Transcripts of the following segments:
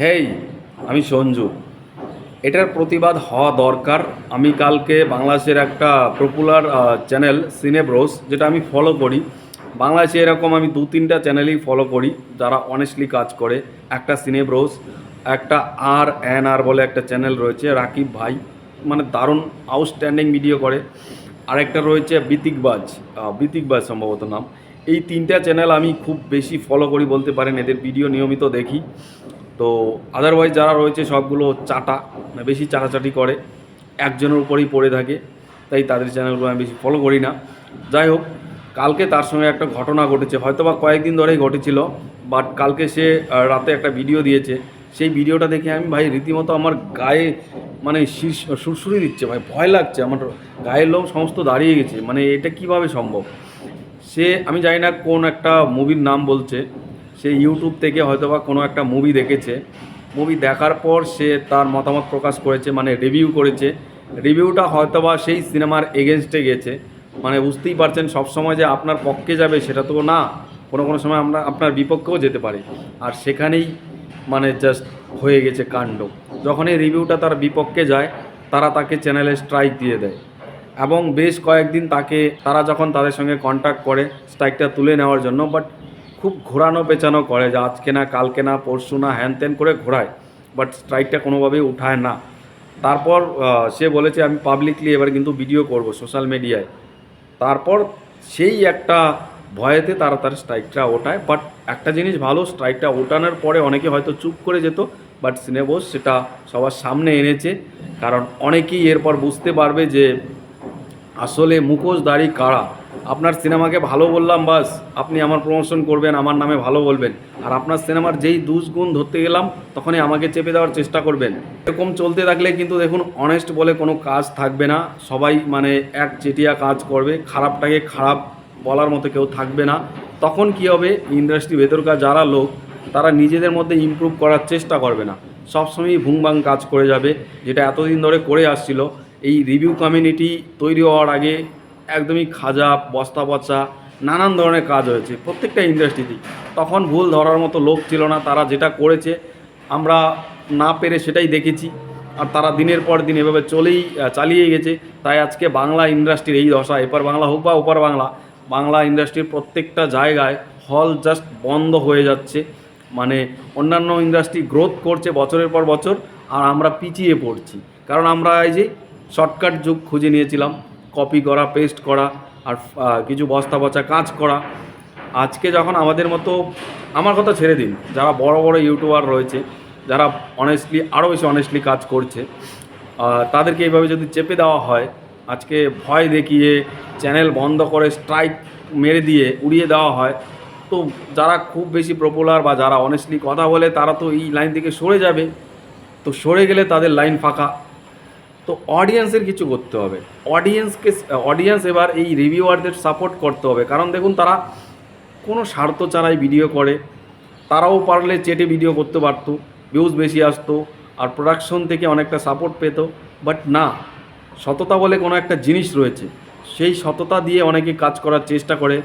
হেই, আমি সঞ্জু। এটার প্রতিবাদ হওয়া দরকার। আমি কালকে বাংলাদেশের একটা পপুলার চ্যানেল সিনেব্রোস যেটা আমি ফলো করি। বাংলাদেশে এরকম আমি দু তিনটা চ্যানেলই ফলো করি, যারা অনেস্টলি কাজ করে। একটা সিনেব্রোস একটা আর এন আর বলে একটা চ্যানেল রয়েছে, রাকিব ভাই। মানে দারুণ আউটস্ট্যান্ডিং ভিডিও করে। আরেকটা রয়েছে বিতিকবাজ বিতিকবাজ সম্ভবত নাম। এই তিনটা চ্যানেল আমি খুব বেশি ফলো করি বলতে পারেন, এদের ভিডিও নিয়মিত দেখি। তো আদারওয়াইজ যারা রয়েছে সবগুলো চাটা মানে বেশি চাটাচাটি করে, একজনের উপরেই পড়ে থাকে, তাই তাদের চ্যানেলগুলো আমি বেশি ফলো করি না। যাই হোক, কালকে তার সঙ্গে একটা ঘটনা ঘটেছে হয়তো বা কয়েকদিন ধরেই ঘটেছিল বাট কালকে সে রাতে একটা ভিডিও দিয়েছে। সেই ভিডিওটা দেখে আমি, ভাই, রীতিমতো আমার গায়ে মানে শীর্ষ সুরসুরি দিচ্ছে, ভাই, ভয় লাগছে, আমার গায়ের লোম সমস্ত দাঁড়িয়ে গেছে মানে এটা কীভাবে সম্ভব? সে, আমি জানি না কোন একটা মুভির নাম বলছে সে ইউটিউব থেকে হয়তো বা কোনো একটা মুভি দেখেছে। মুভি দেখার পর সে তার মতামত প্রকাশ করেছে মানে রিভিউ করেছে। রিভিউটা হয়তো বা সেই সিনেমার এগেনস্টে গেছে। মানে বুঝতেই পারছেন সবসময় যে আপনার পক্ষে যাবে সেটা তো না, কোনো কোনো সময় আমরা আপনার বিপক্ষেও যেতে পারে। আর সেখানেই মানে জাস্ট হয়ে গেছে কাণ্ড। যখন এই রিভিউটা তার বিপক্ষে যায়, তারা তাকে চ্যানেলে স্ট্রাইক দিয়ে দেয়। এবং বেশ কয়েকদিন তাকে, তারা যখন তাদের সঙ্গে কন্ট্যাক্ট করে স্ট্রাইকটা তুলে নেওয়ার জন্য বাট খুব ঘোরানো পেঁচানো করে যে আজকে না, কালকে না, পরশু না, হ্যান ত্যান করে ঘোরায় বাট স্ট্রাইকটা কোনোভাবেই উঠায় না। তারপর সে বলেছে, আমি পাবলিকলি এবার কিন্তু ভিডিও করব সোশ্যাল মিডিয়ায় তারপর সেই একটা ভয়েতে তারা তার স্ট্রাইকটা ওঠায় বাট একটা জিনিস ভালো স্ট্রাইকটা ওঠানোর পরে অনেকে হয়তো চুপ করে যেত বাট সিনেবোস সেটা সবার সামনে এনেছে, কারণ অনেকেই এরপর বুঝতে পারবে যে আসলে মুখোশধারী কারা। আপনার সিনেমাকে ভালো বললাম, বাস। আপনি আমার প্রমোশন করবেন, আমার নামে ভালো বলবেন। আর আপনার সিনেমার যেই দুষ্গুণ ধরতে গেলাম, তখনই আমাকে চেপে দেওয়ার চেষ্টা করবেন। এরকম চলতে থাকলে কিন্তু দেখুন অনেস্ট বলে কোনো কাজ থাকবে না। সবাই মানে এক চেটিয়া কাজ করবে, খারাপটাকে খারাপ বলার মতো কেউ থাকবে না। তখন কি হবে ইন্ডাস্ট্রি ভেতরকার যারা লোক, তারা নিজেদের মধ্যে ইমপ্রুভ করার চেষ্টা করবে না। সবসময়ই ভুংবাং কাজ করে যাবে, যেটা এতদিন ধরে করে আসছিল। এই রিভিউ কমিউনিটি তৈরি হওয়ার আগে একদমই খাজা, বস্তা পচা, নানান ধরনের কাজ হয়েছে, প্রত্যেকটা ইন্ডাস্ট্রিতেই তখন ভুল ধরার মতো লোক ছিল না, তারা যেটা করেছে, আমরা না পেরে সেটাই দেখেছি। আর তারা দিনের পর দিন এভাবে চলেই চালিয়ে গেছে। তাই আজকে বাংলা ইন্ডাস্ট্রির এই দশা, এপার বাংলা হোক বা ওপার বাংলা বাংলা ইন্ডাস্ট্রির প্রত্যেকটা জায়গায় হল জাস্ট বন্ধ হয়ে যাচ্ছে। মানে অন্যান্য ইন্ডাস্ট্রি গ্রোথ করছে বছরের পর বছর, আর আমরা পিছিয়ে পড়ছি। কারণ আমরা এই যে শর্টকাট যুগ খুঁজে নিয়েছিলাম। কপি করা পেস্ট করা আর কিছু বস্তা পচা কাজ করা। আজকে যখন আমাদের মতো, আমার কথা ছেড়ে দিন, যারা বড় বড় ইউটিউবার রয়েছে, যারা অনেস্টলি আরও বেশি অনেস্টলি কাজ করছে তাদেরকে এইভাবে যদি চেপে দেওয়া হয়, আজকে ভয় দেখিয়ে চ্যানেল বন্ধ করে স্ট্রাইক মেরে দিয়ে, উড়িয়ে দেওয়া হয়, তো যারা খুব বেশি পপুলার বা যারা অনেস্টলি কথা বলে, তারা তো এই লাইন থেকে সরে যাবে। তো সরে গেলে তাদের লাইন ফাঁকা। তো অডিয়েন্সের কিছু করতে হবে। অডিয়েন্সকে অডিয়েন্স এবার এই রিভিউয়ারদের সাপোর্ট করতে হবে। কারণ দেখুন, তারা কোনো স্বার্থ ছাড়াই ভিডিও করে। তারাও পারলে চেটে ভিডিও করতে পারতো ভিউজ বেশি আসতো, আর প্রোডাকশন থেকে অনেকটা সাপোর্ট পেত। বাট না, সততা বলে কোনো একটা জিনিস রয়েছে। সেই সততা দিয়ে অনেকে কাজ করার চেষ্টা করে।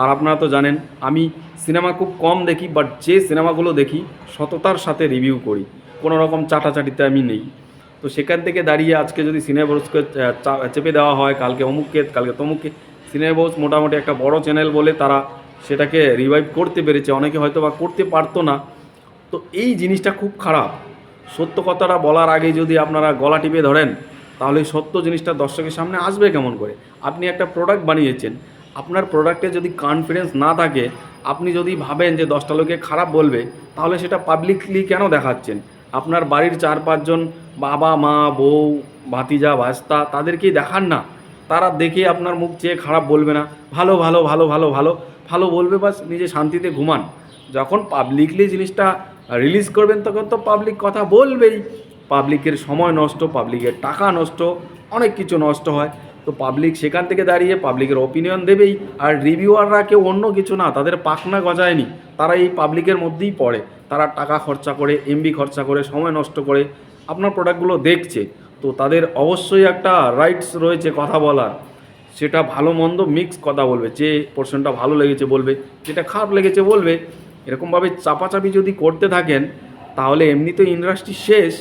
আর আপনারা তো জানেন, আমি সিনেমা খুব কম দেখি বাট যে সিনেমাগুলো দেখি, সততার সাথে রিভিউ করি। কোনো রকম চাটাচাটিতে আমি নেই। তো সেখান থেকে দাঁড়িয়ে আজকে যদি সিনেবোসকে চেপে দেওয়া হয়, কালকে অমুককে, কালকে তমুককে সিনেবোস মোটামুটি একটা বড় চ্যানেল বলে তারা সেটাকে রিভাইভ করতে পেরেছে। অনেকে হয়তো বা করতে পারতো না। তো এই জিনিসটা খুব খারাপ। সত্য কথাটা বলার আগে যদি আপনারা গলা টিপে ধরেন, তাহলে সত্য জিনিসটা দর্শকের সামনে আসবে কেমন করে? আপনি একটা প্রোডাক্ট বানিয়েছেন। আপনার প্রোডাক্টে যদি কনফিডেন্স না থাকে, আপনি যদি ভাবেন যে দশটা লোকে খারাপ বলবে, তাহলে সেটা পাবলিকলি কেন দেখাচ্ছেন? আপনার বাড়ির চার পাঁচজন বাবা, মা, বউ, ভাতিজা, ভাস্তা তাদেরকেই দেখান না। তারা দেখে আপনার মুখ চেয়ে খারাপ বলবে না। ভালো ভালো ভালো ভালো ভালো ভালো বলবে বাস নিজে শান্তিতে ঘুমান। যখন পাবলিকলি জিনিসটা রিলিজ করবেন তখন তো পাবলিক কথা বলবেই। পাবলিকের সময় নষ্ট পাবলিকের টাকা নষ্ট, অনেক কিছু নষ্ট হয়। তো পাবলিক সেখান থেকে দাঁড়িয়ে পাবলিকের ওপিনিয়ন দেবেই। আর রিভিউয়াররা কেউ অন্য কিছু না, তাদের পাখনা গজায়নি। তারা এই পাবলিকের মধ্যেই পড়ে। তারা টাকা খরচা করে এমবি খরচা করে, সময় নষ্ট করে আপনার প্রোডাক্টগুলো দেখছে, তো তাদের অবশ্যই একটা রাইটস রয়েছে কথা বলার। সেটা ভালো মন্দ মিক্স কথা বলবে, যে পোর্শনটা ভালো লেগেছে বলবে, যেটা খারাপ লেগেছে বলবে। এরকমভাবে চাপাচাপি যদি করতে থাকেন, তাহলে এমনি তো ইন্ডাস্ট্রি শেষ,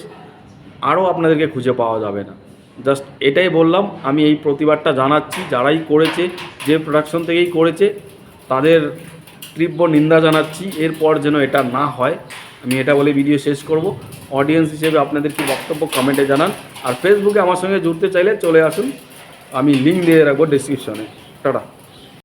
আরও আপনাদেরকে খুঁজে পাওয়া যাবে না। জাস্ট এটাই বললাম, আমি এই প্রতিবাদটা জানাচ্ছি, যারাই করেছে, যে প্রোডাকশন থেকেই করেছে, তাদের তীব্র নিন্দা জানাচ্ছি, এরপর যেন এটা না হয়। আমি এটা বলে ভিডিও শেষ করব। অডিয়েন্স হিসেবে আপনাদের কি বক্তব্য কমেন্টে জানান। আর ফেসবুকে আমার সঙ্গে জুড়তে চাইলে চলে আসুন। আমি লিঙ্ক দিয়ে রাখব ডিসক্রিপশনে টাটা।